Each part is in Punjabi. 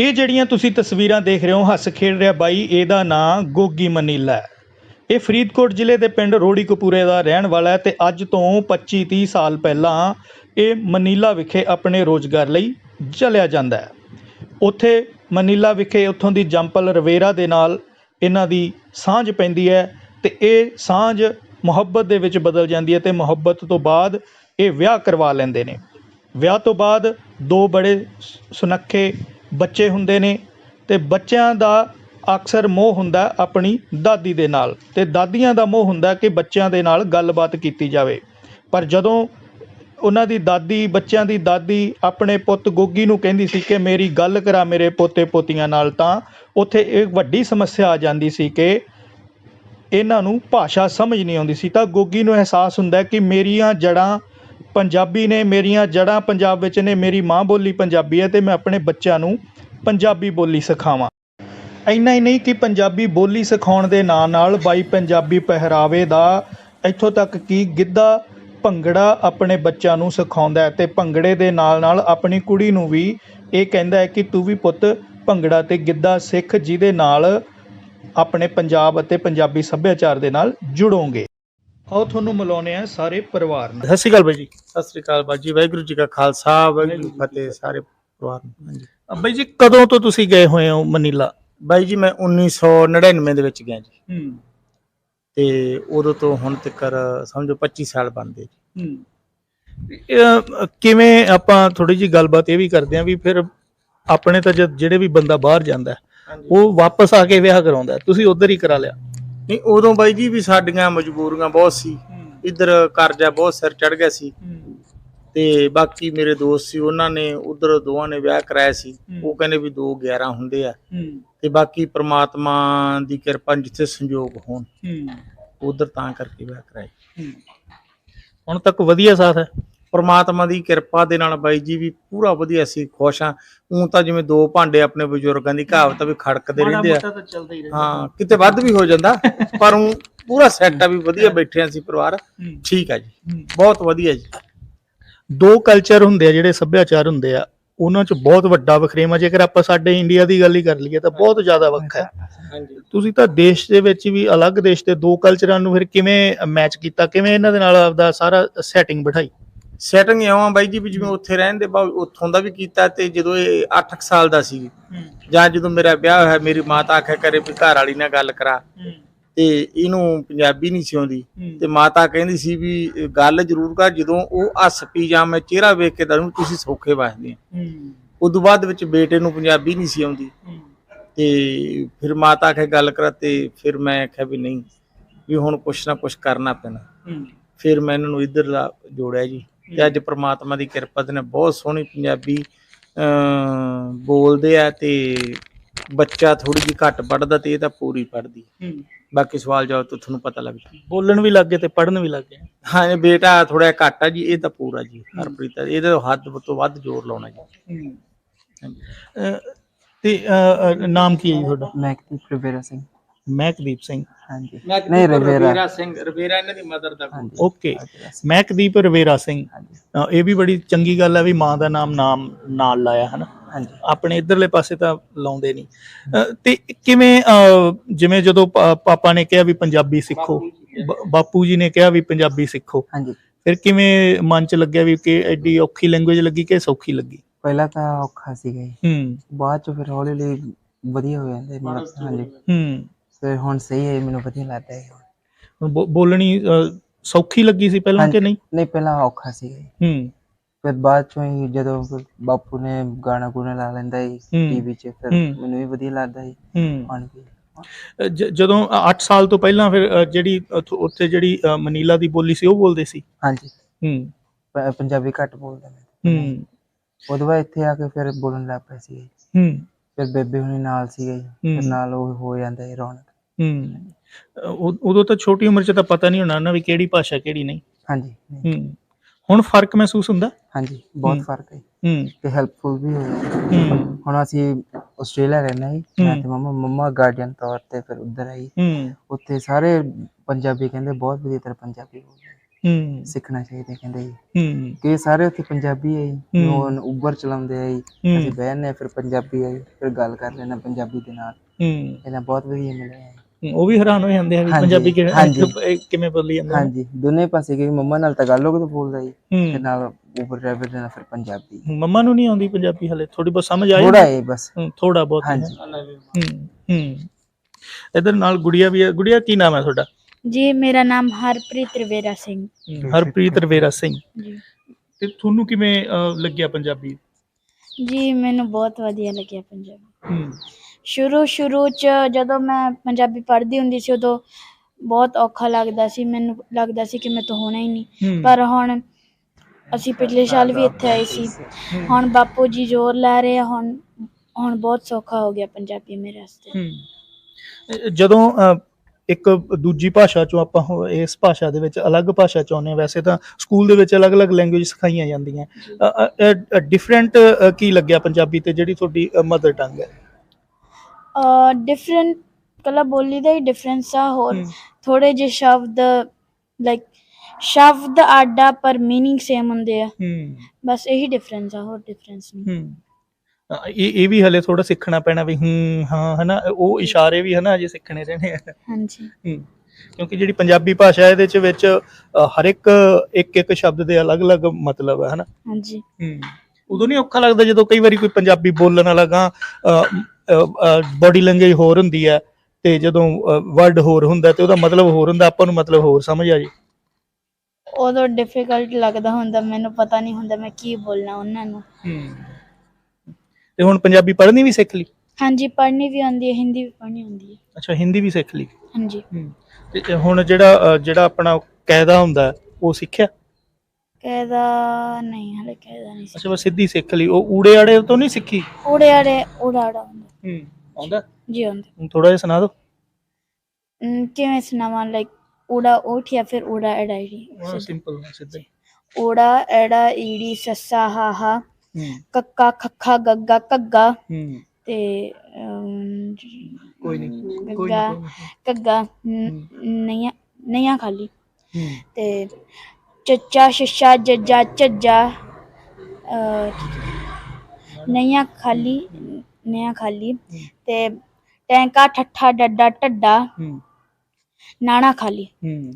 ਇਹ ਜਿਹੜੀਆਂ ਤੁਸੀਂ ਤਸਵੀਰਾਂ ਦੇਖ ਰਹੇ ਹੋ, ਹੱਸ ਖੇਡ ਰਿਹਾ ਬਾਈ, ਇਹਦਾ ਨਾਂ ਗੋਗੀ ਮਨੀਲਾ ਹੈ। ਇਹ ਫਰੀਦਕੋਟ ਜ਼ਿਲ੍ਹੇ ਦੇ ਪਿੰਡ ਰੋੜੀ ਕਪੂਰੇ ਦਾ ਰਹਿਣ ਵਾਲਾ ਹੈ ਤੇ ਅੱਜ ਤੋਂ 25 30 ਸਾਲ ਪਹਿਲਾਂ ਇਹ ਮਨੀਲਾ ਵਿਖੇ ਆਪਣੇ ਰੋਜ਼ਗਾਰ ਲਈ ਚਲਿਆ ਜਾਂਦਾ ਹੈ। ਉੱਥੇ ਮਨੀਲਾ ਵਿਖੇ ਉੱਥੋਂ ਦੀ ਜੰਪਲ ਰਵੇਰਾ ਦੇ ਨਾਲ ਇਹਨਾਂ ਦੀ ਸਾਂਝ ਪੈਂਦੀ ਹੈ ਤੇ ਇਹ ਸਾਂਝ ਮੁਹੱਬਤ ਦੇ ਵਿੱਚ ਬਦਲ ਜਾਂਦੀ ਹੈ ਤੇ ਮੁਹੱਬਤ ਤੋਂ ਬਾਅਦ ਇਹ ਵਿਆਹ ਕਰਵਾ ਲੈਂਦੇ ਨੇ। ਵਿਆਹ ਤੋਂ ਬਾਅਦ ਦੋ ਬੜੇ ਸੁਨੱਖੇ ਬੱਚੇ ਹੁੰਦੇ ਨੇ ਤੇ ਬੱਚਿਆਂ ਦਾ ਅਕਸਰ ਮੋਹ ਹੁੰਦਾ ਆਪਣੀ ਦਾਦੀ ਦੇ ਨਾਲ ਤੇ ਦਾਦੀਆਂ ਦਾ ਮੋਹ ਹੁੰਦਾ ਕਿ ਬੱਚਿਆਂ ਦੇ ਨਾਲ ਗੱਲਬਾਤ ਕੀਤੀ ਜਾਵੇ। ਪਰ ਜਦੋਂ ਉਹਨਾਂ ਦੀ ਦਾਦੀ, ਬੱਚਿਆਂ ਦੀ ਦਾਦੀ ਆਪਣੇ ਪੁੱਤ ਗੋਗੀ ਨੂੰ ਕਹਿੰਦੀ ਸੀ ਕਿ ਮੇਰੀ ਗੱਲ ਕਰਾ ਮੇਰੇ ਪੋਤੇ ਪੋਤੀਆਂ ਨਾਲ, ਤਾਂ ਉੱਥੇ ਇੱਕ ਵੱਡੀ ਸਮੱਸਿਆ ਆ ਜਾਂਦੀ ਸੀ ਕਿ ਇਹਨਾਂ ਨੂੰ ਭਾਸ਼ਾ ਸਮਝ ਨਹੀਂ ਆਉਂਦੀ ਸੀ। ਤਾਂ ਗੋਗੀ ਨੂੰ ਅਹਿਸਾਸ ਹੁੰਦਾ ਕਿ ਮੇਰੀਆਂ ਜੜ੍ਹਾਂ ਪੰਜਾਬੀ ਨੇ ਮੇਰੀਆਂ ਜੜ੍ਹਾਂ ਪੰਜਾਬ ਵਿੱਚ ਨੇ, ਮੇਰੀ ਮਾਂ ਬੋਲੀ ਪੰਜਾਬੀ ਹੈ ਤੇ ਮੈਂ ਆਪਣੇ ਬੱਚਿਆਂ ਨੂੰ ਪੰਜਾਬੀ ਬੋਲੀ ਸਿਖਾਵਾਂ। ਇੰਨਾ ਹੀ ਨਹੀਂ ਕਿ ਪੰਜਾਬੀ ਬੋਲੀ ਸਿਖਾਉਣ ਦੇ ਨਾਲ ਨਾਲ ਬਾਈ ਪੰਜਾਬੀ ਪਹਿਰਾਵੇ ਦਾ ਇੱਥੋਂ ਤੱਕ ਕਿ ਗਿੱਧਾ ਭੰਗੜਾ ਆਪਣੇ ਬੱਚਿਆਂ ਨੂੰ ਸਿਖਾਉਂਦਾ ਹੈ ਤੇ ਭੰਗੜੇ ਦੇ ਨਾਲ ਨਾਲ ਆਪਣੀ ਕੁੜੀ ਨੂੰ ਵੀ ਇਹ ਕਹਿੰਦਾ ਹੈ ਕਿ ਤੂੰ ਵੀ ਪੁੱਤ ਭੰਗੜਾ ਤੇ ਗਿੱਧਾ ਸਿੱਖ, ਜਿਹਦੇ ਨਾਲ ਆਪਣੇ ਪੰਜਾਬ ਅਤੇ ਪੰਜਾਬੀ ਸੱਭਿਆਚਾਰ ਦੇ ਨਾਲ ਜੁੜੋਗੇ। ਆਓ ਤੁਹਾਨੂੰ ਮਿਲਾਉਂਦੇ ਆ ਸਾਰੇ ਪਰਿਵਾਰ ਨਾਲ ਸਤਿ ਸ਼੍ਰੀ ਅਕਾਲ ਬਾਈ ਜੀ। ਸਤਿ ਸ਼੍ਰੀ ਅਕਾਲ ਬਾਈ ਜੀ ਵਾਹਿਗੁਰੂ ਜੀ ਕਾ ਖਾਲਸਾ ਵਾਹਿਗੁਰੂ ਜੀ ਫਤਿਹ ਸਾਰੇ ਪਰਿਵਾਰ ਨੂੰ। ਹਾਂਜੀ। ਬਾਈ ਜੀ ਕਦੋਂ ਤੋਂ ਤੁਸੀਂ ਗਏ ਹੋਏ ਹੋ ਮਨੀਲਾ? ਬਾਈ ਜੀ ਮੈਂ 1999 ਦੇ ਵਿੱਚ ਗਿਆ ਜੀ। ਹੂੰ। ਤੇ ਉਦੋਂ ਤੋਂ ਹੁਣ ਤੱਕ ਸਮਝੋ 25 ਸਾਲ ਬਣਦੇ ਜੀ। ਹੂੰ। ਕਿਵੇਂ ਆਪਾਂ ਥੋੜੀ ਜੀ ਗੱਲਬਾਤ ਇਹ ਵੀ ਕਰਦੇ ਆਂ ਵੀ ਫਿਰ ਆਪਣੇ ਤਾਂ ਜਿਹੜੇ ਵੀ ਬੰਦਾ ਬਾਹਰ ਜਾਂਦਾ ਹੈ, ਉਹ ਵਾਪਸ ਆ ਕੇ ਵਿਆਹ ਕਰਾਉਂਦਾ। ਤੁਸੀਂ ਉਧਰ ਹੀ ਕਰਾ ਲਿਆ। ਨਹੀਂ ਉਦੋਂ ਬਾਈ ਜੀ ਵੀ ਸਾਡੀਆਂ ਮਜਬੂਰੀਆਂ ਬਹੁਤ ਸੀ। ਇੱਧਰ ਕਰਜ਼ਾ ਬਹੁਤ ਸਿਰ ਚੜ ਗਿਆ ਸੀ। ਤੇ ਬਾਕੀ ਮੇਰੇ ਦੋਸਤ ਸੀ ਉਹਨਾਂ ਨੇ ਉਧਰ ਦੋਵਾਂ ਨੇ ਵਿਆਹ ਕਰਾਇਆ ਸੀ। ਉਹ ਕਹਿੰਦੇ ਵੀ 2 11 ਹੁੰਦੇ ਆ। ਤੇ ਬਾਕੀ ਪ੍ਰਮਾਤਮਾ ਦੀ ਕਿਰਪਾ ਜਿੱਥੇ ਸੰਜੋਗ ਹੋਣ ਉਧਰ ਤਾਂ ਕਰਕੇ ਵਿਆਹ ਕਰਾਇਆ ਹੁਣ ਤੱਕ ਵਧੀਆ ਸਾਥ ਹੈ। ਪਰਮਾਤਮਾ ਦੀ ਕਿਰਪਾ ਦੇ ਨਾਲ ਬਾਈ ਜੀ ਵੀ ਪੂਰਾ ਵਧੀਆ ਸੀ ਖੁਸ਼ ਆ ਉਂ ਤਾਂ ਜਿਵੇਂ ਦੋ ਭਾਂਡੇ ਆਪਣੇ ਬਜ਼ੁਰਗਾਂ ਦੀ ਕਹਾਵਤ ਵੀ ਖੜਕਦੇ ਰਹਿੰਦੇ ਆ। ਤਾਂ ਚੱਲਦਾ ਹੀ ਹਾਂ ਕਿਤੇ ਵੱਧ ਵੀ ਹੋ ਜਾਂਦਾ ਪਰ ਉਂ ਪੂਰਾ ਸੈੱਟ ਆ ਵੀ ਵਧੀਆ ਬੈਠੇ ਆ ਸੀ ਪਰਿਵਾਰ। ਠੀਕ ਆ ਜੀ। ਬਹੁਤ ਵਧੀਆ ਜੀ। ਦੋ ਕਲਚਰ ਹੁੰਦੇ ਆ ਜਿਹੜੇ ਸੱਭਿਆਚਾਰ ਹੁੰਦੇ ਆ ਉਹਨਾਂ ਚ ਬਹੁਤ ਵੱਡਾ ਵਖਰੇਵਾ ਜੇਕਰ ਆਪਾਂ ਸਾਡੇ ਇੰਡੀਆ ਦੀ ਗੱਲ ਹੀ ਕਰ ਲਈਏ ਤਾਂ ਬਹੁਤ ਜ਼ਿਆਦਾ ਵੱਖਰਾ ਹੈ। ਤੁਸੀਂ ਤਾਂ ਦੇਸ਼ ਦੇ ਵਿੱਚ ਵੀ ਅਲੱਗ ਦੇਸ਼ ਦੇ ਦੋ ਕਲਚਰਾਂ ਨੂੰ ਫਿਰ ਕਿਵੇਂ ਮੈਚ ਕੀਤਾ ਕਿਵੇਂ ਇਹਨਾਂ ਦੇ ਨਾਲ ਆਪਦਾ ਸਾਰਾ ਸੈਟਿੰਗ ਬਿਠਾਈ? ਸੈਟਿੰਗ ਇਉਂ ਆ ਬਾਈ ਜੀ ਵੀ ਜਿਵੇਂ ਉੱਥੇ ਰਹਿੰਦੇ ਬਾ ਉੱਥੋਂ ਦਾ ਵੀ ਕੀਤਾ ਤੇ ਜਦੋਂ ਇਹ 8 ਸਾਲ ਦਾ ਸੀ। ਜਾਂ ਜਦੋਂ ਮੇਰਾ ਵਿਆਹ ਹੋਇਆ ਮੇਰੀ ਮਾਤਾ ਆਖਿਆ ਕਰੇ ਵੀ ਘਰ ਵਾਲੀ ਨਾਲ ਗੱਲ ਕਰਾ। ਤੇ ਇਹਨੂੰ ਪੰਜਾਬੀ ਨਹੀਂ ਸੀ ਆਉਂਦੀ। ਤੇ ਮਾਤਾ ਕਹਿੰਦੀ ਸੀ ਵੀ ਗੱਲ ਜ਼ਰੂਰ ਕਰ ਜਦੋਂ ਉਹ ਹੱਸ ਪੀ ਜਾਂ ਮੈਂ ਚਿਹਰਾ ਵੇਖ ਕੇ ਦੱਸੂ ਤੁਸੀਂ ਸੌਖੇ ਵਸਦੇ ਆ ਉਦੋਂ ਬਾਅਦ ਵਿੱਚ ਬੇਟੇ ਨੂੰ ਪੰਜਾਬੀ ਨਹੀਂ ਸੀ ਆਉਂਦੀ। ਤੇ ਫਿਰ ਮਾਤਾ ਆਖੇ ਗੱਲ ਕਰਾ ਤੇ ਫਿਰ ਮੈਂ ਆਖਿਆ ਵੀ ਨਹੀਂ ਵੀ ਹੁਣ ਕੁਛ ਨਾ ਕੁਛ ਕਰਨਾ ਪੈਣਾ। ਫਿਰ ਮੈਂ ਇਹਨਾਂ ਨੂੰ ਇੱਧਰ ਜੋੜਿਆ ਜੀ। ਤੇ ਅੱਜ ਪ੍ਰਮਾਤਮਾ ਦੀ ਕਿਰਪਾ ਦੇ ਨਾਲ ਬਹੁਤ ਸੋਹਣੀ ਪੰਜਾਬੀ ਬੋਲਦੇ ਆ ਤੇ ਬੱਚਾ ਥੋੜੀ ਜਿਹੀ ਘੱਟ ਪੜਦਾ ਤੇ ਇਹ ਤਾਂ ਪੂਰੀ ਪੜਦੀ ਬਾਕੀ ਸਵਾਲ ਜਵਾਬ ਤੋਂ ਤੁਹਾਨੂੰ ਪਤਾ ਲੱਗ ਜੂ ਬੋਲਣ ਵੀ ਲੱਗ ਗਏ ਤੇ ਪੜਨ ਵੀ ਲੱਗ ਗਏ। ਹਾਂ ਇਹ ਬੇਟਾ ਥੋੜਾ ਘੱਟ ਆ ਜੀ ਇਹ ਤਾਂ ਪੂਰਾ ਜੀ ਹਰਪ੍ਰੀਤ। ਇਹਦੇ ਹੱਦ ਤੋਂ ਵੱਧ ਜ਼ੋਰ ਲਾਉਣਾ ਜੀ। ਤੇ ਨਾਮ ਕੀ ਹੈ ਜੀ ਤੁਹਾਡਾ? ਮੈਕਦੀਪ ਰਵੇਰਾ ਸਿੰਘ। ਮਹਿਕਦੀਪ ਸਿੰਘ। ਹਾਂਜੀ। ਨਹੀਂ ਰਵੇਰਾ। ਰਵੇਰਾ ਸਿੰਘ ਰਵੇਰਾ ਇਹਨਾਂ ਦੀ ਮਦਰ ਦਾ ਹਾਂਜੀ। ਓਕੇ। ਮਹਿਕਦੀਪ ਰਵੇਰਾ ਸਿੰਘ। ਹਾਂਜੀ। ਅਹ, ਇਹ ਵੀ ਬੜੀ ਚੰਗੀ ਗੱਲ ਹੈ ਵੀ ਮਾਂ ਦਾ ਨਾਮ ਨਾਮ ਨਾਲ ਲਾਇਆ ਹਨਾ? ਹਾਂਜੀ। ਆਪਣੇ ਇਧਰਲੇ ਪਾਸੇ ਤਾਂ ਲਾਉਂਦੇ ਨਹੀਂ। ਤੇ ਕਿਵੇਂ ਜਿਵੇਂ ਜਦੋਂ ਪਾ- ਪਾਪਾ ਨੇ ਕਿਹਾ ਵੀ ਪੰਜਾਬੀ ਸਿੱਖੋ ਬ- ਬਾਪੂ ਜੀ ਨੇ ਕਿਹਾ ਵੀ ਪੰਜਾਬੀ ਸਿੱਖੋ। ਹਾਂਜੀ। ਫਿਰ ਕਿਵੇਂ ਮਨ ਚ ਲੱਗਿਆ ਵੀ ਕਿ ਐਡੀ ਔਖੀ ਲੈਂਗੁਏਜ ਲੱਗੀ ਕਿ ਸੌਖੀ ਲੱਗੀ? ਪਹਿਲਾਂ ਤਾਂ ਔਖਾ ਸੀਗਾ ਜੀ। ਹੂੰ। ਬਾਅਦ ਚ ਫਿਰ ਹੌਲੀ ਹੌਲੀ ਵਧੀਆ ਹੋ ਜਾਂਦੇ ਮੇਰਾ ਹਾਂਜੀ। ਹੂੰ। ਫਿਰ ਹੁਣ ਸਹੀ ਹੈ ਮੈਨੂੰ ਵਧੀਆ ਲੱਗਦਾ ਹੈ ਹੁਣ। ਬੋ- ਬੋਲਣੀ ਸੌਖੀ ਲੱਗੀ ਸੀ ਪਹਿਲਾਂ ਕਿ ਨਹੀਂ? ਨਹੀਂ ਪਹਿਲਾਂ ਔਖਾ ਜੀ ਹੂੰ। ਫਿਰ ਬਾਅਦ ਚੋਂ ਹੀ ਜਦੋਂ ਫਿਰ ਬਾਪੂ ਨੇ ਗਾਣਾ ਗੁਣਾ ਲਾ ਲੈਂਦਾ ਸੀ ਹੂੰ। ਟੀਵੀ 'ਚ ਫਿਰ ਹੂੰ। ਮੈਨੂੰ ਵੀ ਵਧੀਆ ਲੱਗਦਾ ਸੀ। ਹੂੰ। ਹੁਣ ਵੀ। ਅਹ, ਜ- ਜਦੋਂ 8 ਸਾਲ ਤੋਂ ਪਹਿਲਾਂ ਫਿਰ ਜਿਹੜੀ ਉੱਥੋਂ- ਉੱਥੇ ਜਿਹੜੀ ਮਨੀਲਾ ਦੀ ਬੋਲੀ ਸੀ ਉਹ ਬੋਲਦੇ ਸੀ? ਹਾਂਜੀ। ਹੂੰ। ਪ- ਪੰਜਾਬੀ ਘੱਟ ਬੋਲਦਾ ਮੈਂ ਹੂੰ। ਉਦੋਂ ਬਾਅਦ ਇੱਥੇ ਆ ਕੇ ਫਿਰ ਬੋਲਣ ਲੱਗ ਪਿਆ ਸੀ ਹੂੰ। ਫਿਰ ਬੇਬੇ ਹੁਣੀ ਨਾਲ ਸੀਗੇ। ਜੀ ਫਿਰ ਹੂੰ। ਨਾਲ ਉਹ ਹੋ ਜਾਂਦਾ ਹੈ ਰੌਣਕ। ਹੂੰ। ਉਦੋਂ ਤਾਂ ਛੋਟੀ ਉਮਰ 'ਚ ਤਾਂ ਪਤਾ ਨਹੀਂ ਹੋਣਾ ਨਾ ਵੀ ਕਿਹੜੀ ਭਾਸ਼ਾ ਕਿਹੜੀ ਨਹੀਂ। ਹਾਂਜੀ ਨਹੀਂ, ਹੂੰ। ਹੁਣ ਫ਼ਰਕ ਮਹਿਸੂਸ ਹੁੰਦਾ? ਹਾਂਜੀ ਬਹੁਤ ਹੂੰ। ਫ਼ਰਕ ਹੈ। ਹੂੰ। ਤੇ ਹੈਲਪਫੁਲ ਵੀ ਹੋਇਆ ਹੂੰ। ਹੁਣ ਅਸੀਂ ਆਸਟ੍ਰੇਲੀਆ ਮੈਂ ਹੂੰ। ਤੇ ਮਮਾ ਮਮਾ ਗਾਰਡੀਅਨ ਤੌਰ ਤੇ ਫਿਰ ਉੱਧਰ ਆਈ। ਹੂੰ। ਉੱਥੇ ਸਾਰੇ ਪੰਜਾਬੀ ਕਹਿੰਦੇ ਬਹੁਤ ਵਧੀਆ ਤਰ੍ਹਾਂ ਪੰਜਾਬੀ ਬੋਲਦੇ ਹੂੰ। ਸਿੱਖਣਾ ਚਾਹੀਦਾ ਕਹਿੰਦੇ ਜੀ। ਹੂੰ। ਕਿ ਸਾਰੇ ਉੱਥੇ ਪੰਜਾਬੀ ਹੈ ਜੀ। ਹੂੰ। ਹੁਣ ਉਬਰ ਚਲਾਉਂਦੇ ਆ ਜੀ। ਹੂੰ। ਅਸੀਂ ਬਹਿਨੇ ਫਿਰ ਪੰਜਾਬੀ ਆ ਜੀ ਫਿਰ ਗੱਲ ਕਰ ਲੈਣਾ ਪੰਜਾਬੀ ਦੇ ਨਾਲ। ਹੂੰ। ਇਹਨਾਂ ਬਹੁਤ ਵਧੀਆ ਮਿਲਿਆ ਹੈ ਹੂੰ, ਉਹ ਵੀ ਹੈਰਾਨ ਹੋ ਜਾਂਦੇ ਆ ਵੀ ਹਾਂਜੀ, ਪੰਜਾਬੀ ਹਾਂਜੀ। ਇਹ ਕਿਵੇਂ ਬੋਲੀ ਜਾਂਦੇ? ਨੇ। ਹਾਂਜੀ ਦੋਨੇ ਪਾਸੇ ਕਿ ਮੰਮਾ ਨਾਲ ਤੋਂ ਬੋਲਦਾ ਜੀ ਤੇ ਹੂੰ। ਨਾਲ ਉਬਰ ਡਰਾਈਵਰ ਦੇ ਨਾਲ ਫਿਰ ਪੰਜਾਬੀ। ਮੰਮਾ ਨੂੰ ਨਹੀਂ ਆਉਂਦੀ ਪੰਜਾਬੀ ਹਲੇ ਥੋੜੀ ਬਹੁਤ ਸਮਝ ਆਈ। ਥੋੜਾ ਹੈ ਬਸ। ਥੋੜਾ ਬਹੁਤ ਹੀ। ਹਾਂਜੀ। ਹੈ। ਹੂੰ। ਹੂੰ ਇਧਰ ਨਾਲ ਗੁੜੀਆ ਵੀ ਹੈ ਗੁੜੀਆ ਕੀ ਨਾਮ ਹੈ ਤੁਹਾਡਾ? ਜੀ ਮੇਰਾ ਨਾਮ ਹਰਪ੍ਰੀਤ ਰਵੇਰਾ ਸਿੰਘ। ਹਰਪ੍ਰੀਤ ਰਵੇਰਾ ਸਿੰਘ। ਜੀ। ਤੇ ਤੁਹਾਨੂੰ ਕਿਵੇਂ ਅਹ, ਲੱਗਿਆ ਪੰਜਾਬੀ? ਜੀ ਮੈਨੂੰ ਬਹੁਤ ਵਧੀਆ ਲੱਗਿਆ ਪੰਜਾਬੀ। ਹੂੰ। ਸ਼ੁਰੂ ਸ਼ੁਰੂ ਚ ਜਦੋਂ ਮੈਂ ਪੰਜਾਬੀ ਪੜ੍ਹਦੀ ਹੁੰਦੀ ਸੀ ਉਦੋਂ ਬਹੁਤ ਔਖਾ ਲੱਗਦਾ ਸੀ ਮੈਨੂੰ ਲੱਗਦਾ ਸੀ ਕਿ ਮੈਂ ਤੋਂ ਹੋਣਾ ਹੀ ਨਹੀਂ। ਹੂੰ। ਪਰ ਹੁਣ ਅਸੀਂ ਪਿਛਲੇ ਸਾਲ ਵੀ ਇੱਥੇ ਆਏ ਸੀ। ਹੁਣ ਬਾਪੂ ਜੀ ਜ਼ੋਰ ਲੈ ਰਹੇ ਆ ਹੁਣ ਹੁਣ ਬਹੁਤ ਸੌਖਾ ਹੋ ਗਿਆ ਪੰਜਾਬੀ ਮੇਰੇ ਵਾਸਤੇ। ਜਦੋਂ ਇੱਕ ਦੂਜੀ ਭਾਸ਼ਾ ਚੋਂ ਆਪਾਂ ਹੋ- ਇਸ ਭਾਸ਼ਾ ਦੇ ਵਿੱਚ ਅਲੱਗ ਭਾਸ਼ਾ ਚ ਆਉਂਦੇ ਹਾਂ ਵੈਸੇ ਤਾਂ ਸਕੂਲ ਦੇ ਵਿੱਚ ਅਲੱਗ-ਅਲੱਗ ਲੈਂਗੁਏਜ ਸਿਖਾਈਆਂ ਜਾਂਦੀਆਂ। ਡਿਫਰੈਂਟ ਕੀ ਲੱਗਿਆ ਪੰਜਾਬੀ ਤੇ ਜਿਹੜੀ ਤੁਹਾਡੀ ਮਦਰ ਟੰਗ ਹੈ? ਡਿਫਰੈਂਟ ਕਲਾ ਬੋਲੀ ਦਾ ਹੀ ਡਿਫਰੈਂਸ ਆ ਹੋਰ ਹੂੰ। ਥੋੜੇ ਜਿਹੇ ਸ਼ਬਦ ਲਾਈਕ ਸ਼ਬਦ ਆਡਾ ਪਰ मीनिंग ਸੇਮ ਹੁੰਦੇ ਆ ਹੂੰ ਬਸ ਇਹੀ ਡਿਫਰੈਂਸ ਆ ਹੋਰ ਡਿਫਰੈਂਸ ਨਹੀਂ ਹੂੰ ਅ, ਇਹ ਇਹ ਵੀ ਹਲੇ ਥੋੜਾ ਸਿੱਖਣਾ ਪੈਣਾ ਵੀ ਹੂੰ ਹਾਂ ਹਨਾ ਉਹ ਇਸ਼ਾਰੇ ਵੀ ਹਨਾ ਅਜੇ ਸਿੱਖਣੇ ਰਹਿਣੇ ਆ ਹਾਂਜੀ ਹੂੰ ਕਿਉਂਕਿ ਜਿਹੜੀ ਪੰਜਾਬੀ ਭਾਸ਼ਾ ਹੈ, ਇਹਦੇ ਚ ਵਿੱਚ ਅ, ਹਰ ਇੱਕ ਇੱਕ ਇੱਕ ਸ਼ਬਦ ਦੇ ਅਲੱਗ-ਅਲੱਗ ਮਤਲਬ ਹੈ ਹਨਾ ਹਾਂਜੀ ਹੂੰ ਉਦੋਂ ਨਹੀਂ ਔਖਾ ਲੱਗਦਾ ਜਦੋਂ ਕਈ ਵਾਰੀ ਕੋਈ ਪੰਜਾਬੀ ਬੋਲਣ ਵਾਲਾ ਗਾ ਬਾਡੀ ਲੈਂਗੁਏਜ ਹੋਰ ਹੁੰਦੀ ਹੈ ਤੇ ਜਦੋਂ ਵਰਡ ਹੋਰ ਹੁੰਦਾ ਤੇ ਉਹਦਾ ਮਤਲਬ ਹੋਰ ਹੁੰਦਾ ਆਪਾਂ ਨੂੰ ਮਤਲਬ ਹੋਰ ਸਮਝ ਆ ਜੇ। ਉਦੋਂ ਡਿਫਿਕਲਟ ਲੱਗਦਾ ਹੁੰਦਾ ਮੈਨੂੰ ਪਤਾ ਨਹੀਂ ਹੁੰਦਾ ਮੈਂ ਕੀ ਬੋਲਣਾ ਉਹਨਾਂ ਨੂੰ। ਤੇ ਹੁਣ ਪੰਜਾਬੀ ਪੜ੍ਹਨੀ ਵੀ ਸਿੱਖ ਲਈ? ਹਾਂਜੀ ਪੜ੍ਹਨੀ ਵੀ ਆਉਂਦੀ ਹੈ ਹਿੰਦੀ ਵੀ ਪੜ੍ਹਨੀ ਆਉਂਦੀ ਹੈ। ਅੱਛਾ ਹਿੰਦੀ ਵੀ ਸਿੱਖ ਲਈ? ਹਾਂਜੀ। ਤੇ ਹੁਣ ਜਿਹੜਾ ਜਿਹੜਾ ਆਪਣਾ ਕਾਇਦਾ ਹੁੰਦਾ ਉਹ ਸਿੱਖਿਆ? ਕਹਿਦਾ ਨਹੀਂ ਹਲੇ ਕਹਿਦਾ ਨਹੀਂ ਅੱਛਾ ਬਸ ਸਿੱਧੀ ਸਿੱਖ ਲਈ। ਉਹ ਊੜੇ ਆੜੇ ਤੋਂ ਨਹੀਂ ਸਿੱਖੀ? ਉੜੇ ਆੜੇ ਹੁੰਦਾ। ਹੂੰ ਆਉਂਦਾ? ਜੀ ਹੁੰਦਾ ਥੋੜਾ ਜਿਹਾ ਸੁਣਾ ਦਿਓ ਅਮ, ਕਿਵੇਂ ਸੁਣਾਵਾਂ? ਲਾਈਕ ਉੜਾ ਉਠ ਜਾਂ ਫਿਰ ਉੜਾ ਐੜਾਈ ਸਿੰਪਲ ਸਿੱਧਾ। ਹੀ ਉੜਾ ਐੜਾ ਈੜੀ ਸੱਸਾ ਹਾ ਹਾ। ਹੂੰ ਕੱਕਾ ਖੱਖਾ ਗੱਗਾ ਕੱਗਾ ਹੂੰ। ਤੇ ਅਮ, ਕੋਈ ਨਹੀਂ ਕੋਈ ਗੱਗਾ ਨਹੀਂ ਕੱਗਾ ਨਈਆਂ ਨਈਆਂ ਖਾਲੀ। ਹੂੰ। ਤੇ ਚੱਚਾ ਸ਼ੱਸ਼ਾ ਜੱਜਾ ਝੱਜਾ ਨਈਆਂ ਖਾਲੀ ਨਈਆਂ ਖਾਲੀ ਤੇ ਟੈਂਕਾ ਠੱਠਾ ਡੱਡਾ ਟੱਡਾ ਹੂੰ। ਨਾਣਾ ਖਾਲੀ। ਹੂੰ।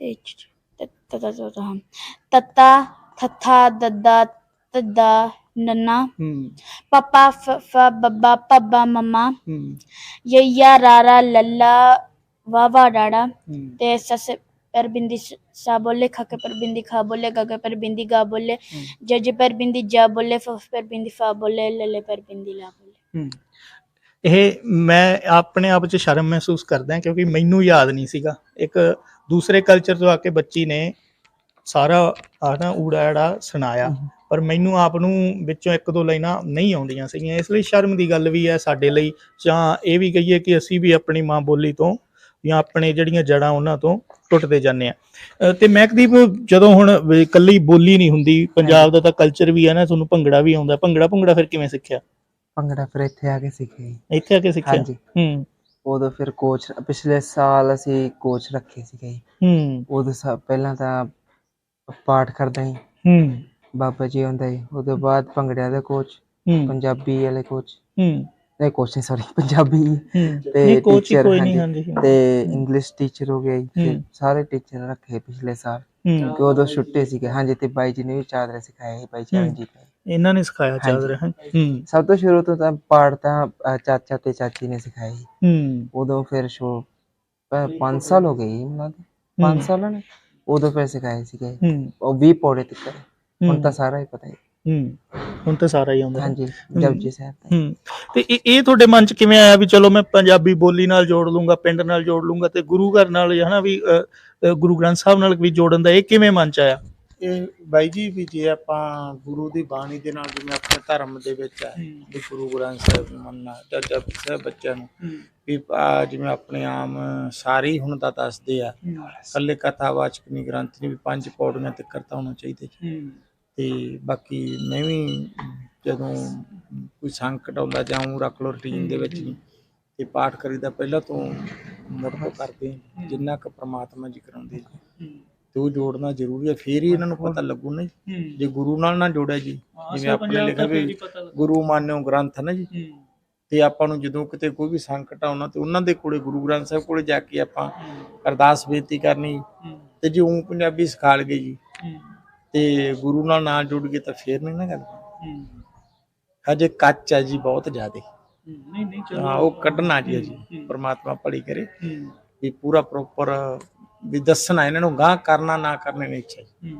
ਤੇ ਚ- ਚ- ਤ- ਤ- ਤ- ਤ- ਤ- ਤੱਤਾ ਥੱਥਾ ਦੱਦਾ ਤੱਦਾ ਨੰਨਾ। ਹੂੰ। ਪਪਾ ਫ ਫ ਬੱਬਾ ਪੱਬਾ ਮਮਾ। ਹੂੰ। ਯਈਆ ਰਾਰਾ ਲੱਲਾ ਵਾਵਾ ਡਾੜਾ। ਤੇ ਸਸ ਪਰ ਬਿੰਦੀ ਸ- ਸਾ ਬੋਲੇ ਖਕ ਪਰ ਬਿੰਦੀ ਖਾ ਬੋਲੇ ਗਗ ਪਰ ਬਿੰਦੀ ਗਾ ਬੋਲੇ ਜਜ ਪਰ ਬਿੰਦੀ ਜਾ ਬੋਲੇ ਫਫ ਪਰ ਬਿੰਦੀ ਫਾ ਬੋਲੇ ਲੱਲੇ ਪਰ ਬਿੰਦੀ ਲਾ ਬੋਲੇ ਹੂੰ। ਇਹ ਮੈਂ ਆਪਣੇ ਆਪ 'ਚ ਸ਼ਰਮ ਮਹਿਸੂਸ ਕਰਦਾ ਕਿਉਂਕਿ ਮੈਨੂੰ ਯਾਦ ਨਹੀਂ ਸੀਗਾ ਇੱਕ ਦੂਸਰੇ ਕਲਚਰ ਤੋਂ ਆ ਕੇ ਬੱਚੀ ਨੇ ਸਾਰਾ ਆਣਾ ਊੜਾ ਐੜਾ ਸੁਣਾਇਆ ਪਰ ਮੈਨੂੰ ਆਪ ਨੂੰ ਵਿੱਚੋਂ ਇੱਕ ਦੋ ਲਾਈਨਾਂ ਨਹੀਂ ਆਉਂਦੀਆਂ ਸੀਗੀਆਂ ਇਸ ਲਈ ਸ਼ਰਮ ਦੀ ਗੱਲ ਵੀ ਹੈ ਸਾਡੇ ਲਈ ਜਾਂ ਇਹ ਵੀ ਕਹੀਏ ਕਿ ਅਸੀਂ ਵੀ ਆਪਣੀ ਮਾਂ ਬੋਲੀ ਤੋਂ ਜਾਂ ਆਪਣੇ ਜਿਹੜੀਆਂ ਜੜਾਂ ਉਹਨਾਂ ਤੋਂ ਟੁੱਟਦੇ ਜਾਂਦੇ ਆ। ਤੇ ਮਹਿਕਦੀਪ ਜਦੋਂ ਹੁਣ ਇਕੱਲੀ ਬੋਲੀ ਨਹੀਂ ਹੁੰਦੀ ਪੰਜਾਬ ਦਾ ਤਾਂ ਕਲਚਰ ਵੀ ਹੈ ਨਾ ਤੁਹਾਨੂੰ ਭੰਗੜਾ ਵੀ ਆਉਂਦਾ। ਭੰਗੜਾ ਭੰਗੜਾ ਫਿਰ ਕਿਵੇਂ ਸਿੱਖਿਆ? ਭੰਗੜਾ ਫਿਰ ਇੱਥੇ ਆ ਕੇ ਸਿੱਖੇ ਜੀ। ਇੱਥੇ ਆ ਕੇ ਸਿੱਖਿਆ? ਹਾਂਜੀ। ਹੂੰ। ਉਦੋਂ ਫਿਰ ਕੋਚ ਪਿਛਲੇ ਸਾਲ ਅਸੀਂ ਕੋਚ ਰੱਖੇ ਸੀਗੇ। ਹੂੰ। ਉਦੋਂ ਸਾ ਪਹਿਲਾਂ ਤਾਂ ਪਾਠ ਕਰਦਾ ਸੀ ਹੂੰ। ਬਾਬਾ ਜੀ ਹੁੰਦਾ ਜੀ। ਉਹਦੇ ਬਾਅਦ ਭੰਗੜਿਆਂ ਦੇ ਕੋਚ ਹੂੰ। ਪੰਜਾਬੀ ਵਾਲੇ ਕੋਚ ਹੂੰ। ਨਹੀਂ ਕੋਚ ਨਹੀਂ ਸੌਰੀ ਪੰਜਾਬੀ ਤੇ ਨਹੀਂ ਕੋਚ ਹੀ teacher, ਕੋਈ ਨਹੀਂ ਹਾਂਜੀ। ਹਾਂਜੀ ਤੇ ਇੰਗਲਿਸ਼ ਟੀਚਰ ਹੋ ਗਿਆ ਜੀ। ਸਾਰੇ ਟੀਚਰ ਰੱਖੇ ਪਿਛਲੇ ਸਾਲ। ਕਿਉਂਕਿ ਉਦੋਂ ਛੁੱਟੇ ਸੀਗੇ। ਹਾਂਜੀ ਤੇ ਬਾਈ ਜੀ ਨੇ ਵੀ ਚਾਦਰੇ ਸਿਖਾਏ ਸੀ ਬਾਈ ਚਰਨਜੀਤ ਨੇ। ਇਹਨਾਂ ਨੇ ਸਿਖਾਇਆ। ਰਿਹਾ ਹੂੰ ਸਭ ਤੋਂ ਸ਼ੁਰੂ ਤੋਂ ਤਾਂ ਪਾਠ ਤਾਂ ਚਾਚਾ ਤੇ ਚਾਚੀ ਨੇ ਸਿਖਾਏ ਸੀ। ਹੂੰ। ਉਦੋਂ ਫਿਰ ਸ਼ੋ 5 ਸਾਲ ਹੋ ਗਏ ਜੀ ਮੈਨੂੰ ਲੱਗਦਾ 5 ਸਾਲਾਂ ਨੇ। ਉਦੋਂ ਫਿਰ ਸਿਖਾਏ ਸੀਗੇ। ਉਹ 20 ਪੌੜੇ ਤੱਕ ਹੁਣ ਤਾਂ ਸਾਰਾ ਹੀ ਪਤਾ ਹੈ। ਹੂੰ ਹੁਣ ਤਾਂ ਸਾਰਾ ਹੀ ਆਉਂਦਾ। ਹੈ। ਹਾਂਜੀ ਜਪਜੀ ਸਾਹਿਬ ਦਾ ਹੂੰ ਤੇ ਇਹ ਇਹ ਤੁਹਾਡੇ ਮਨ ਚ ਕਿਵੇਂ ਆਇਆ ਵੀ ਚਲੋ ਮੈਂ ਪੰਜਾਬੀ ਬੋਲੀ ਨਾਲ ਜੋੜ ਲੂੰਗਾ ਪਿੰਡ ਨਾਲ ਜੋੜ ਲੂੰਗਾ ਤੇ ਗੁਰੂ ਘਰ ਨਾਲ ਹਨਾ ਵੀ ਅ, ਅ, ਗੁਰੂ ਗ੍ਰੰਥ ਸਾਹਿਬ ਨਾਲ ਵੀ ਜੋੜਨ ਦਾ ਇਹ ਕਿਵੇਂ ਮਨ ਚ ਆਇਆ? ਇਹ ਬਾਈ ਜੀ ਵੀ ਜੇ ਆਪਾਂ ਗੁਰੂ ਦੀ ਬਾਣੀ ਦੇ ਨਾਲ ਜਿਵੇਂ ਆਪਣੇ ਧਰਮ ਦੇ ਵਿੱਚ ਹੈ ਵੀ ਗੁਰੂ ਗ੍ਰੰਥ ਸਾਹਿਬ ਨੂੰ ਮੰਨਣਾ ਜਾਂ ਜਪਜੀ ਸਾਹਿਬ ਬੱਚਿਆਂ ਨੂੰ ਵੀ ਆਹ ਜਿਵੇਂ ਆਪਣੇ ਆਮ ਸਾਰੇ ਹੀ ਹੁਣ ਤਾਂ ਦੱਸਦੇ ਆ ਕੱਲੇ ਕਥਾਵਾਚਕ ਨਹੀਂ ਗ੍ਰੰਥ ਨਹੀਂ ਵੀ ਪੰਜ ਪੌੜੀਆਂ ਤੱਕ ਕਰਤਾ ਹੋਣਾ ਚਾਹੀਦਾ ਜੀ। ਤੇ ਬਾਕੀ ਮੈਂ ਵੀ ਜਦੋਂ ਕੋਈ ਸੰਕਟ ਆਉਂਦਾ ਜਾਂ ਉਹ ਰੱਖ ਲੋ ਰੁਟੀਨ ਦੇ ਵਿੱਚ ਵੀ ਤੇ ਪਾਠ ਕਰੀਦਾ ਪਹਿਲਾਂ ਤੋਂ ਤੋਂ ਕਰਦੇ ਜਿੰਨਾ ਕੁ ਪ੍ਰਮਾਤਮਾ ਜੀ ਕਰਾਉਂਦੇ ਜੀ। ਤੇ ਉਹ ਜੋੜਨਾ ਜ਼ਰੂਰੀ ਹੈ ਫੇਰ ਹੀ ਇਹਨਾਂ ਨੂੰ ਪਤਾ ਲੱਗੂ ਨਾ ਜੀ। ਗੁਰੂ ਨਾਲ ਨਾ ਜੋੜਿਆ ਜੀ ਜਿਵੇਂ ਆਪਣੇ ਲਿਖਿਆ ਵੀ ਗੁਰੂ ਮਾਨਿਓ ਗ੍ਰੰਥ ਨਾ ਜੀ। ਤੇ ਆਪਾਂ ਨੂੰ ਜਦੋਂ ਕਿਤੇ ਕੋਈ ਵੀ ਸੰਕਟ ਆਉਣਾ ਤੇ ਉਹਨਾਂ ਦੇ ਕੋਲੇ ਗੁਰੂ ਗ੍ਰੰਥ ਸਾਹਿਬ ਕੋਲੇ ਜਾ ਕੇ ਆਪਾਂ ਅਰਦਾਸ ਬੇਨਤੀ ਕਰਨੀ। ਤੇ ਜੇ ਉਹ ਪੰਜਾਬੀ ਸਿਖਾ ਲਗੇ ਜੀ ਤੇ ਗੁਰੂ ਨਾਲ ਨਾ ਜੁੜ ਗਏ ਤਾਂ ਫੇਰ ਨਹੀਂ ਨਾ ਗੱਲ। ਹੂੰ। ਹਜੇ ਕੱਚ ਹੈ ਜੀ ਬਹੁਤ ਜ਼ਿਆਦੇ। ਨਹੀਂ ਨਹੀਂ ਹਾਂ ਉਹ ਕੱਢਣਾ ਜੀ ਜੀ ਪ੍ਰਮਾਤਮਾ ਭਲੀ ਕਰੇ। ਹੂੰ। ਵੀ ਪੂਰਾ ਪ੍ਰੋਪਰ ਵੀ ਦੱਸਣਾ ਇਹਨਾਂ ਨੂੰ ਗਾਹ ਕਰਨਾ ਨਾ ਕਰਨੇ ਦੀ ਇੱਛਾ ਜੀ।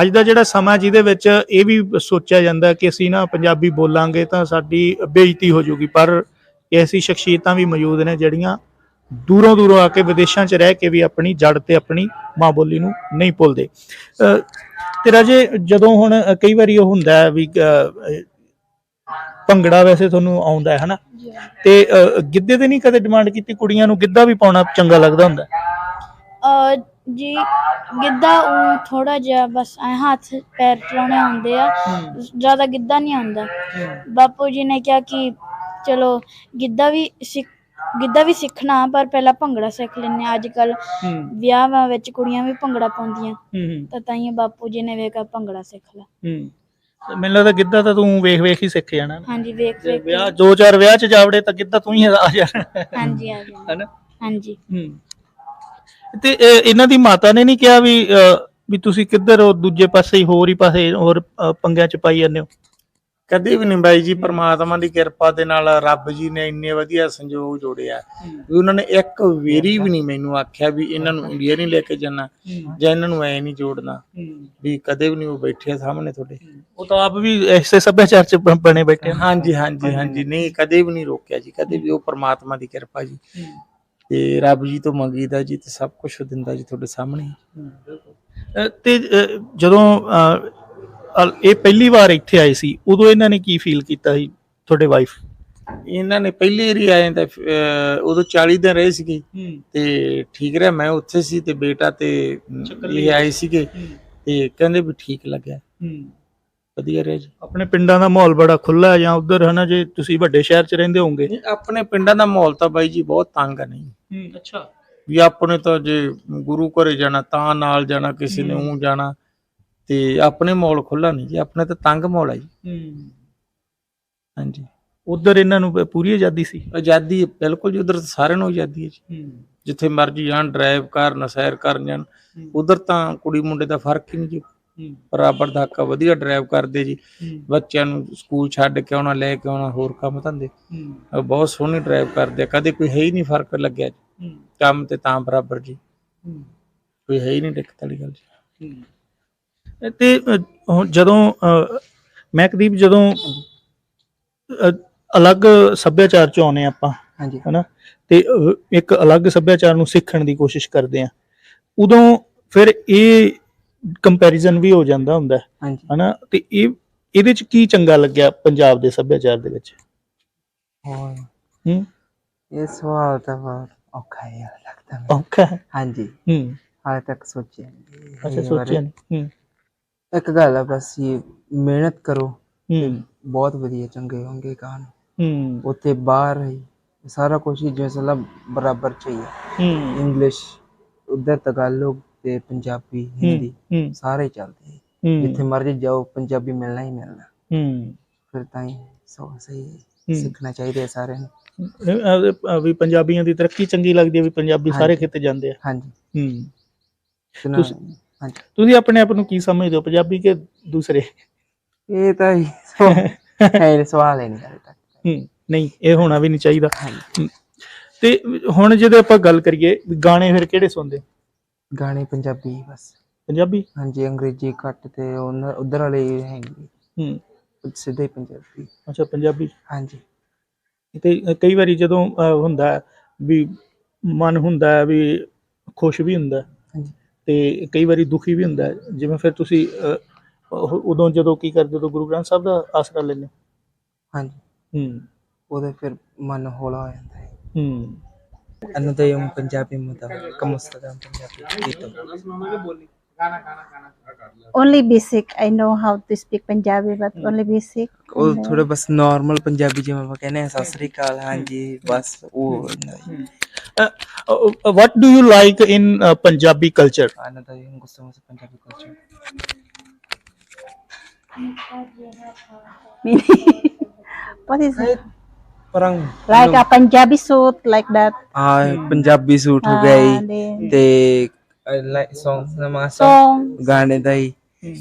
ਅੱਜ ਦਾ ਜਿਹੜਾ ਸਮਾਂ ਜਿਹਦੇ ਵਿੱਚ ਇਹ ਵੀ ਸੋਚਿਆ ਜਾਂਦਾ ਕਿ ਅਸੀਂ ਨਾ ਪੰਜਾਬੀ ਬੋਲਾਂਗੇ ਤਾਂ ਸਾਡੀ ਬੇਇੱਜ਼ਤੀ ਹੋ ਜਾਊਗੀ ਪਰ ਐਸੀ ਸ਼ਖਸੀਅਤਾਂ ਵੀ ਮੌਜੂਦ ਨੇ ਜਿਹੜੀਆਂ ਦੂਰੋਂ ਦੂਰੋਂ ਆ ਕੇ ਵਿਦੇਸ਼ਾਂ 'ਚ ਰਹਿ ਕੇ ਵੀ ਆਪਣੀ ਜੜ ਤੇ ਆਪਣੀ ਮਾਂ ਬੋਲੀ ਨੂੰ ਨਹੀਂ ਭੁੱਲਦੇ। ਤੇ ਰਾਜੇ ਜਦੋਂ ਹੁਣ ਕਈ ਵਾਰੀ ਉਹ ਹੁੰਦਾ ਹੈ ਵੀ ਭੰਗੜਾ ਵੈਸੇ ਤੁਹਾਨੂੰ ਆਉਂਦਾ ਹੈ ਹਨਾ? ਤੇ ਗਿੱਧੇ ਤੇ ਨਹੀਂ ਕਦੇ ਡਿਮਾਂਡ ਕੀਤੀ ਕੁੜੀਆਂ ਨੂੰ? ਗਿੱਧਾ ਵੀ ਪਾਉਣਾ ਚੰਗਾ ਲੱਗਦਾ ਹੁੰਦਾ? ਜੀ ਗਿੱਧਾ ਉਹ ਥੋੜਾ ਜਿਹਾ ਬਸ ਐ ਹੱਥ ਪੈਰ ਚਲਾਉਣੇ ਹੁੰਦੇ ਆ। ਜ਼ਿਆਦਾ ਗਿੱਧਾ ਨਹੀਂ ਆਉਂਦਾ। ਬਾਪੂ ਜੀ ਨੇ ਕਿਹਾ ਕਿ ਚਲੋ ਗਿੱਧਾ ਵੀ ਸਿੱਖ ਗਿੱਧਾ ਵੀ ਸਿੱਖਣਾ ਪਰ ਪਹਿਲਾਂ ਭੰਗੜਾ ਸਿੱਖ ਲੈਣੇ ਅੱਜ ਕੱਲ ਹੂੰ। ਵਿਆਹਾਂ ਵਿੱਚ ਕੁੜੀਆਂ ਵੀ ਭੰਗੜਾ ਪਾਉਂਦੀਆਂ। ਹੂੰ ਤਾਂ ਤਾਈਂ ਬਾਪੂ ਜੀ ਨੇ ਵੇਖਿਆ ਭੰਗੜਾ ਸਿੱਖ ਲੈ ਹੂੰ। ਤੇ ਮੈਨੂੰ ਲੱਗਦਾ ਗਿੱਧਾ ਤਾਂ ਤੂੰ ਵੇਖ ਵੇਖ ਹੀ ਸਿੱਖ ਜਾਣਾ। ਨਾ। ਹਾਂਜੀ ਵੇਖ ਵੇਖ ਕੇ। ਵਿਆਹ ਦੋ ਚਾਰ ਵਿਆਹ ਚ ਜਾਵੜੇ ਤਾਂ ਗਿੱਧਾ ਤੂੰ ਹੀ ਆ ਜਾਣਾ ਹਾਂਜੀ ਗਿਆ ਹਨਾ? ਹਾਂਜੀ। ਹੂੰ। ਤੇ ਇਹ- ਇਹਨਾਂ ਦੀ ਮਾਤਾ ਨੇ ਨਹੀਂ ਕਿਹਾ ਵੀ ਅਹ, ਵੀ ਤੁਸੀਂ ਕਿੱਧਰ ਹੋ? ਦੂਜੇ ਪਾਸੇ ਹੀ ਹੋਰ ਹੀ ਪਾਸੇ ਹੋਰ ਅਹ, ਪੰਗਿਆਂ ਚ ਪਾਈ ਜਾਂਦੇ ਹੋ? ਕਦੇ ਵੀ ਨਹੀਂ ਬਾਈ ਜੀ ਪ੍ਰਮਾਤਮਾ ਦੀ ਕਿਰਪਾ ਦੇ ਨਾਲ ਰੱਬ ਜੀ ਨੇ ਇੰਨੇ ਵਧੀਆ ਸੰਜੋਗ ਜੋੜਿਆ ਵੀ ਉਹਨਾਂ ਨੇ ਇੱਕ ਵੇਰੀ ਵੀ ਨਹੀਂ ਮੈਨੂੰ ਆਖਿਆ ਵੀ ਇਹਨਾਂ ਨੂੰ ਇੰਡੀਆ ਨਹੀਂ ਲੈ ਕੇ ਜਾਣਾ ਜਾਂ ਇਹਨਾਂ ਨੂੰ ਐ ਨਹੀਂ ਜੋੜਨਾ। ਵੀ ਕਦੇ ਵੀ ਨਹੀਂ ਉਹ ਬੈਠੇ ਸਾਹਮਣੇ ਤੁਹਾਡੇ। ਉਹ ਤਾਂ ਆਪ ਵੀ ਐਸੇ ਸੱਭਿਆਚਾਰ ਚ ਬਣੇ ਬੈਠੇ ਹਾਂਜੀ ਹਾਂਜੀ ਹਾਂਜੀ। ਨਹੀਂ ਕਦੇ ਵੀ ਨਹੀਂ ਰੋਕਿਆ ਜੀ। ਕਦੇ ਵੀ ਉਹ ਪ੍ਰਮਾਤਮਾ ਦੀ ਕਿਰਪਾ ਜੀ। ਤੇ ਰੱਬ ਜੀ ਤੋਂ ਮੰਗੀਦਾ ਜੀ ਤੇ ਸਭ ਕੁਝ ਦਿੰਦਾ ਜੀ ਤੁਹਾਡੇ ਸਾਹਮਣੇ। ਤੇ ਜਦੋਂ ਅਲ- ਇਹ ਪਹਿਲੀ ਵਾਰ ਇੱਥੇ ਆਏ ਸੀ। ਉਦੋਂ ਇਹਨਾਂ ਨੇ ਕੀ ਫੀਲ ਕੀਤਾ ਸੀ ਤੁਹਾਡੇ ਵਾਈਫ ਇਹਨਾਂ ਨੇ ਪਹਿਲੀ ਵਾਰੀ ਆਏ ਤਾਂ ਅਹ, ਉਦੋਂ 40 ਦਿਨ ਰਹੇ ਸੀਗੇ। ਤੇ ਠੀਕ ਰਿਹਾ ਮੈਂ ਉੱਥੇ ਸੀ ਤੇ ਬੇਟਾ ਤੇ ਅਮ, ਇਹ ਆਏ ਸੀਗੇ। ਤੇ ਕਹਿੰਦੇ ਵੀ ਠੀਕ ਲੱਗਿਆ। ਵਧੀਆ ਰਿਹਾ ਜੀ। ਆਪਣੇ ਪਿੰਡਾਂ ਦਾ ਮਾਹੌਲ ਬੜਾ ਖੁੱਲਾ ਹੈ ਜਾਂ ਉਧਰ ਹਨਾ ਜੇ ਤੁਸੀਂ ਵੱਡੇ ਸ਼ਹਿਰ ਚ ਰਹਿੰਦੇ ਹੋਵੋਗੇ। ਨਹੀਂ, ਆਪਣੇ ਪਿੰਡਾਂ ਦਾ ਮਾਹੌਲ ਤਾਂ ਬਾਈ ਜੀ ਬਹੁਤ ਤੰਗ ਆ ਨਹੀਂ। ਅੱਛਾ। ਵੀ ਆਪਣੇ ਤਾਂ ਜੇ ਗੁਰੂ ਘਰੇ ਜਾਣਾ ਤਾਂ ਨਾਲ ਜਾਣਾ ਕਿਸੇ ਨੇ ਉਹ ਜਾਣਾ। ਤੇ ਆਪਣੇ ਮਾਹੌਲ ਖੁੱਲਾ ਨਹੀਂ ਜੀ ਆਪਣੇ ਤਾਂ ਤੰਗ ਮਾਹੌਲ ਆ ਜੀ। ਹਾਂਜੀ। ਉਧਰ ਇਹਨਾਂ ਨੂੰ ਪੂਰੀ ਆਜ਼ਾਦੀ ਸੀ? ਆਜ਼ਾਦੀ ਹੈ, ਬਿਲਕੁਲ ਜੀ ਉਧਰ ਸਾਰਿਆਂ ਨੂੰ ਆਜ਼ਾਦੀ ਹੈ ਜੀ। ਜਿੱਥੇ ਮਰਜ਼ੀ ਜਾਣ ਡਰਾਈਵ ਕਰਨ ਸੈਰ ਕਰਨ ਜਾਣ ਉਧਰ ਤਾਂ ਕੁੜੀ ਮੁੰਡੇ ਦਾ ਫ਼ਰਕ ਹੀ ਨਹੀਂ ਜੀ। ਬਰਾਬਰ ਦਾ ਹੱਕ ਆ, ਵਧੀਆ ਡਰਾਈਵ ਕਰਦੇ ਜੀ। ਬੱਚਿਆਂ ਨੂੰ ਸਕੂਲ ਛੱਡ ਕੇ ਆਉਣਾ ਲੈ ਕੇ ਆਉਣਾ ਹੋਰ ਕੰਮ ਧੰਦੇ। ਬਹੁਤ ਸੋਹਣੀ ਡਰਾਈਵ ਕਰਦੇ ਆ। ਕਦੇ ਕੋਈ ਹੈ ਹੀ ਨਹੀਂ ਫ਼ਰਕ ਲੱਗਿਆ ਜੀ। ਕੰਮ ਤੇ ਤਾਂ ਬਰਾਬਰ ਜੀ। ਕੋਈ ਹੈ ਹੀ ਨਹੀਂ ਦਿੱਕਤ ਵਾਲੀ ਗੱਲ ਜੀ। ਤੇ ਹੁਣ ਜਦੋਂ ਮਹਿਕਦੀਪ ਜਦੋਂ ਅਲੱਗ ਸੱਭਿਆਚਾਰ ਚ ਆਉਨੇ ਆਪਾਂ ਹਾਂਜੀ। ਹਨਾ? ਤੇ ਇੱਕ ਅਲੱਗ ਸੱਭਿਆਚਾਰ ਨੂੰ ਸਿੱਖਣ ਦੀ ਕੋਸ਼ਿਸ਼ ਕਰਦੇ ਆ ਉਦੋਂ ਫਿਰ ਇਹ ਕੰਪੈਰੀਜ਼ਨ ਵੀ ਹੋ ਜਾਂਦਾ ਹੁੰਦਾ ਹੈ, ਹਨਾ? ਤੇ ਇਹ ਇਹਦੇ ਚ ਕੀ ਚੰਗਾ ਲੱਗਿਆ ਪੰਜਾਬ ਦੇ ਸੱਭਿਆਚਾਰ ਦੇ ਵਿੱਚ? ਹੋਰ। ਹੂੰ। ਇਹ ਸਵਾਲ ਤਾਂ ਬਹੁਤ ਔਖਾ ਹੈ ਲੱਗਦਾ ਮੈਨੂੰ। ਔਖਾ ਹੈ? ਹਾਂਜੀ। ਹੂੰ। ਹਾਲੇ ਤੱਕ ਸੋਚਿਆ ਨਹੀਂ। ਅੱਛਾ ਸੋਚਿਆ। ਨਹੀਂ। ਹੂੰ। ਇੱਕ ਗੱਲ ਹੈ ਬਸ ਇਹ ਮਿਹਨਤ ਕਰੋ ਹੂੰ। ਬਹੁਤ ਵਧੀਆ ਚੰਗੇ ਹੋਣਗੇ ਕਾਨ ਹੂੰ। ਉੱਥੇ ਬਾਹਰ ਹੀ ਸਾਰਾ ਕੁਝ ਹੀ ਜਿਵੇਂ ਸਲਾ ਬਰਾਬਰ ਚਾਹੀਏ ਹੂੰ ਇੰਗਲਿਸ਼ ਉਧਰ ਤਗਾਲੋਗ ਤੇ ਪੰਜਾਬੀ ਹਿੰਦੀ ਹੂੰ। ਸਾਰੇ ਚੱਲਦੇ। ਹੂੰ। ਜਿੱਥੇ ਮਰਜ਼ੀ ਜਾਓ ਪੰਜਾਬੀ ਮਿਲਣਾ ਹੀ ਮਿਲਣਾ। ਹੂੰ। ਫਿਰ ਤਾਂ ਹੀ ਸੋ ਸਹੀ ਹੈ। ਹੂੰ। ਸਿੱਖਣਾ ਚਾਹੀਦਾ ਹੈ ਸਾਰਿਆਂ ਨੂੰ। ਅਹ, ਵੀ ਪੰਜਾਬੀਆਂ ਦੀ ਤਰੱਕੀ ਚੰਗੀ ਲੱਗਦੀ ਹੈ ਵੀ ਪੰਜਾਬੀ ਸਾਰੇ ਹਾਂਜੀ। ਕਿਤੇ ਜਾਂਦੇ ਆ। ਹਾਂਜੀ। ਹੂੰ। ਤੇ ਨਾ- ਤੁਸੀਂ- ਹਾਂਜੀ। ਤੁਸੀਂ ਆਪਣੇ ਆਪ ਨੂੰ ਕੀ ਸਮਝਦੇ ਹੋ ਪੰਜਾਬੀ ਕਿ ਦੂਸਰੇ? ਇਹ ਤਾਂ ਹੀ ਹੈ ਸਵਾਲ ਹੀ ਨਹੀਂ ਕਰਦਾ ਹੂੰ ਨਹੀਂ ਇਹ ਹੋਣਾ ਵੀ ਨਹੀਂ ਚਾਹੀਦਾ। ਤੇ ਹੁਣ ਜਦੋਂ ਆਪਾਂ ਗੱਲ ਕਰੀਏ ਗਾਣੇ ਫਿਰ ਕਿਹੜੇ ਸੁਣਦੇ? ਗਾਣੇ ਪੰਜਾਬੀ ਬਸ। ਪੰਜਾਬੀ? ਹਾਂਜੀ ਅੰਗਰੇਜ਼ੀ ਘੱਟ ਤੇ ਉਧਰ ਵਾਲੇ ਹੈਗੇ। ਹੂੰ। ਸਿੱਧੇ ਪੰਜਾਬੀ। ਅੱਛਾ ਪੰਜਾਬੀ। ਹਾਂਜੀ। ਤੇ ਕਈ ਵਾਰੀ ਜਦੋਂ ਹੁੰਦਾ ਵੀ ਮਨ ਹੁੰਦਾ ਵੀ ਖੁਸ਼ ਵੀ ਹੁੰਦਾ ਤੇ ਕਈ ਵਾਰੀ ਦੁਖੀ ਵੀ ਹੁੰਦਾ ਜਿਵੇਂ ਫਿਰ ਤੁਸੀਂ ਉਦੋਂ ਜਦੋਂ ਕੀ ਕਰਦੇ ਹੋ ਗੁਰੂ ਗ੍ਰੰਥ ਸਾਹਿਬ ਦਾ ਆਸਰਾ ਲੈਂਦੇ ਹਾਂਜੀ। ਹੂੰ। ਉਹਦੇ ਫਿਰ ਮਨ ਹੌਲਾ ਹੋ ਜਾਂਦਾ ਹੈ। ਹੂੰ। ਅਨੁਦਯਮ Punjabi ਮੁਦਾ ਕਮਸਦਾਮ Punjabi GITAM. Only basic. I know how to speak Punjabi, but only basic. ਉਹ And, uh, ਥੋੜੇ ਬਸ ਨਾਰਮਲ ਪੰਜਾਬੀ ਜਿਵੇਂ ਆਪਾਂ ਕਹਿੰਦੇ ਆ ਸਤਿ ਸ੍ਰੀ ਅਕਾਲ ਹਾਂਜੀ ਬਸ ਉਹ what do you like in uh, Punjabi culture? ਆਨਾ ਤਾਂ ਇਹ ਗੁੱਸੇ ਵਿੱਚ Punjabi culture what is it? ਪਰੰਗ Like a Punjabi suit, like that. ਹਾਂ ਪੰਜਾਬੀ ਸੂਟ ਹੋ Ah, ਗਈ then ਤੇ ਲਾਈਕ Song ਨਵਾਂ song. ਗਾਣੇ ਦਾ ਹੀ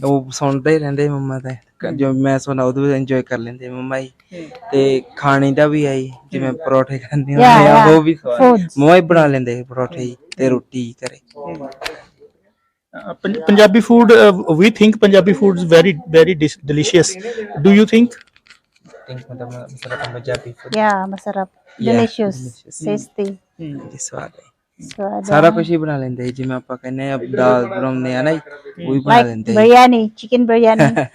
ਉਹ ਸੁਣਦੇ ਹੀ ਰਹਿੰਦੇ ਮੰਮਾ ਦਾ ਜੋ ਮੈਂ ਸੁਣਾ ਉਦੋਂ ਇੰਜੋਏ ਕਰ ਲੈਂਦੇ ਮੰਮਾ ਹੀ ਤੇ ਖਾਣੇ ਦਾ ਵੀ ਆਈ ਜਿਵੇਂ ਪਰੌਠੇ ਖਾਂਦੇ ਹੁੰਦੇ Yeah, ਆ yeah. ਉਹ ਵੀ ਸਵਾਦ Foods. ਮੰਮਾ ਹੀ ਬਣਾ ਲੈਂਦੇ ਸੀ ਪਰੌਠੇ ਹੀ ਤੇ ਰੋਟੀ ਘਰੇ Uh, Pan- Punjabi food, uh, we think Punjabi food is very, very dis- delicious. Do you think? think ਮਤਲਬ ਮਤਲਬ Punjabi food Yeah, masarap. Yeah, Delicious. delicious. Tasty. ਜੀ ਸਵਾਦ ਹੈ So, ਸਾਰਾ then- ਕੁਝ ਹੀ ਬਣਾ ਲੈਂਦੇ ਸੀ, ਜਿਵੇਂ ਆਪਾਂ ਕਹਿੰਦੇ ਆ ਦਾਲ ਬਣਾਉਂਦੇ ਆ ਨਾ ਜੀ, ਉਹ ਵੀ ਬਣਾ Like ਲੈਂਦੇ ਸੀ। biryani, chicken biryani,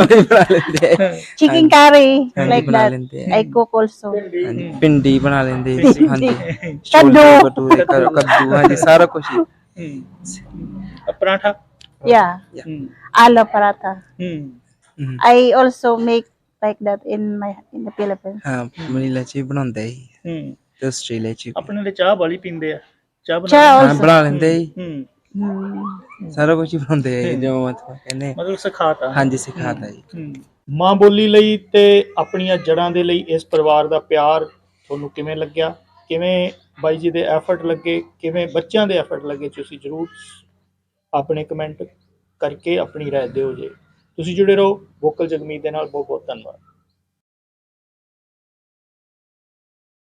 ਉਹ ਵੀ ਬਣਾ ਲੈਂਦੇ ਆ। chicken curry, ਹਾਂਜੀ, like ਬਣਾ that. ਲੈਂਦੇ ਆ। I cook also. ਹਾਂਜੀ, ਭਿੰਡੀ ਬਣਾ ਲੈਂਦੇ ਸੀ, ਹਾਂਜੀ ਕੱਦੂ। ਛੋਲੇ ਭਟੂਰੇ ਕ- ਕੱਦੂ ਹਾਂਜੀ ਸਾਰਾ ਕੁਝ ਹੀ Paratha? Yeah, aloo paratha. Hmm, I ਤੇ ਆਸਟ੍ਰੇਲੀਆ ਚ। ਆਪਣੇ ਲਈ ਚਾਹ ਵਾਲੀ ਪੀਂਦੇ ਆ। ਚਾਹ ਬਣਾ ਹਾਂ. ਬਣਾ ਲੈਂਦੇ ਸੀ, ਹੂੰ. ਸਾਰਾ ਕੁਝ ਹੀ ਬਣਾਉਂਦੇ ਆ ਜੋ ਮਤਲਬ ਕਹਿੰਦੇ ਆ। ਮਤਲਬ ਸਿਖਾਤਾ। ਹਾਂਜੀ ਸਿਖਾਤਾ ਜੀ। ਮਾਂ ਬੋਲੀ ਲਈ ਤੇ ਆਪਣੀਆਂ ਜੜਾਂ ਦੇ ਲਈ ਇਸ ਪਰਿਵਾਰ ਦਾ ਪਿਆਰ ਤੁਹਾਨੂੰ ਕਿਵੇਂ ਲੱਗਿਆ? ਕਿਵੇਂ ਬਾਈ ਜੀ ਦੇ ਐਫਰਟ ਲੱਗੇ? ਕਿਵੇਂ ਬੱਚਿਆਂ ਦੇ ਐਫਰਟ ਲੱਗੇ? ਤੁਸੀਂ ਜਰੂਰ ਆਪਣੇ ਕਮੈਂਟ ਕਰਕੇ ਆਪਣੀ ਰਾਏ ਦਿਓ ਜੇ। ਤੁਸੀਂ ਜੁੜੇ ਰਹੋ ਵੋਕਲ ਜਗਮੀਤ ਦੇ ਨਾਲ। ਬਹੁਤ ਬਹੁਤ ਧੰਨਵਾਦ।